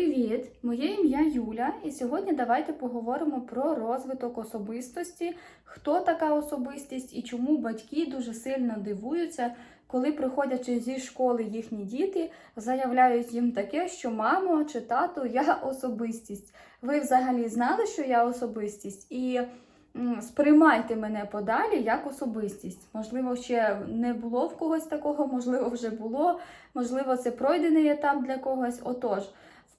Привіт! Моє ім'я Юля, і сьогодні давайте поговоримо про розвиток особистості, хто така особистість і чому батьки дуже сильно дивуються, коли, приходячи зі школи їхні діти, заявляють їм таке, що мамо чи тато, я особистість. Ви взагалі знали, що я особистість? І сприймайте мене подалі як особистість. Можливо, ще не було в когось такого, можливо, вже було, можливо, це пройдений етап для когось. Отож.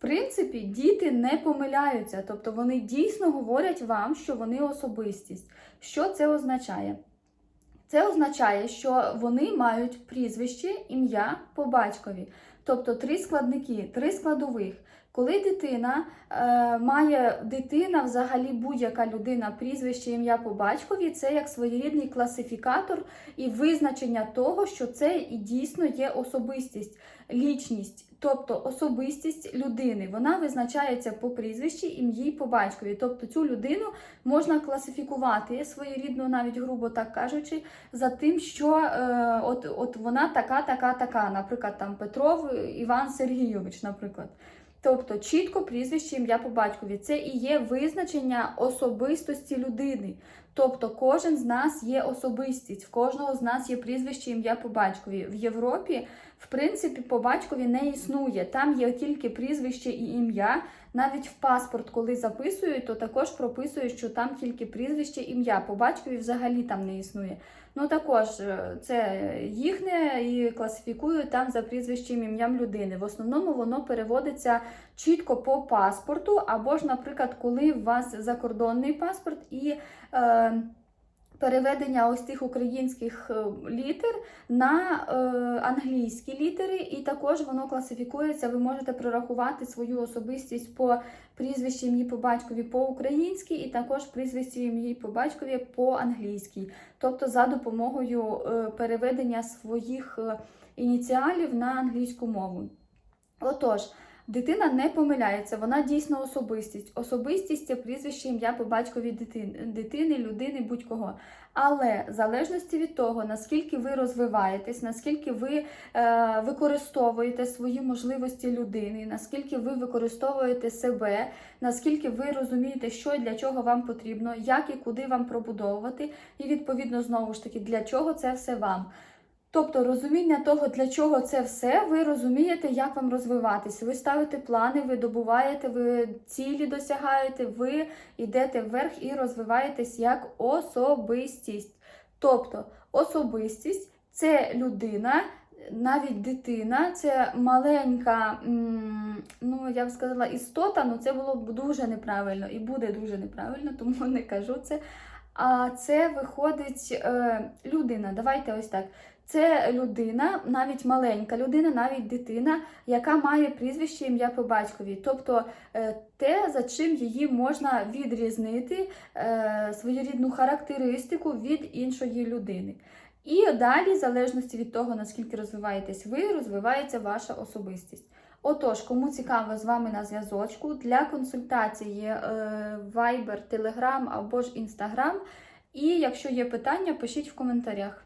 Принципі, діти не помиляються, тобто вони дійсно говорять вам, що вони особистість. Що це означає? Це означає, що вони мають прізвище, ім'я по батькові, тобто три складники, три складових. Коли дитина е, має дитина, взагалі будь-яка людина, прізвище, ім'я по батькові, це як своєрідний класифікатор і визначення того, що це і дійсно є особистість, лічність. Тобто особистість людини, вона визначається по прізвищі, ім'ї по батькові. Тобто цю людину можна класифікувати своєрідно, навіть грубо так кажучи, за тим, що е, от, от вона така, така, така. Наприклад, там Петров Іван Сергійович, наприклад. Тобто чітко прізвище ім'я по батькові. Це і є визначення особистості людини. Тобто кожен з нас є особистість, в кожного з нас є прізвище ім'я по батькові. В Європі, в принципі, по батькові не існує. Там є тільки прізвище і ім'я. Навіть в паспорт, коли записують, то також прописують, що там тільки прізвище ім'я. По батькові взагалі там не існує. Ну також е, це їхнє і класифікують там за прізвищем ім'ям людини. В основному воно переводиться чітко по паспорту, або ж, наприклад, коли у вас закордонний паспорт і е, переведення ось тих українських е, літер на е, англійські літери, і також воно класифікується. Ви можете прорахувати свою особистість по прізвищі ім'ї по батькові по українськи, і також прізвище ім'ї по батькові по англійській, тобто за допомогою е, переведення своїх ініціалів на англійську мову. Отож. Дитина не помиляється, вона дійсно особистість. Особистість це прізвище ім'я по батькові дитини, дитини, людини, будь-кого. Але в залежності від того, наскільки ви розвиваєтесь, наскільки ви е, використовуєте свої можливості людини, наскільки ви використовуєте себе, наскільки ви розумієте, що і для чого вам потрібно, як і куди вам пробудовувати, і відповідно знову ж таки, для чого це все вам. Тобто розуміння того, для чого це все, ви розумієте, як вам розвиватися. Ви ставите плани, ви добуваєте, ви цілі досягаєте, ви йдете вверх і розвиваєтесь як особистість. Тобто особистість це людина, навіть дитина, це маленька, ну я б сказала, істота, ну це було б дуже неправильно і буде дуже неправильно, тому не кажу це. А це виходить е, людина. Давайте ось так. Це людина, навіть маленька людина, навіть дитина, яка має прізвище ім'я по батькові. Тобто е, те, за чим її можна відрізнити е, своєрідну характеристику від іншої людини. І далі, в залежності від того, наскільки розвиваєтесь ви, розвивається ваша особистість. Отож, кому цікаво з вами на зв'язочку, для консультації е, Viber, Telegram або ж Instagram. І якщо є питання, пишіть в коментарях.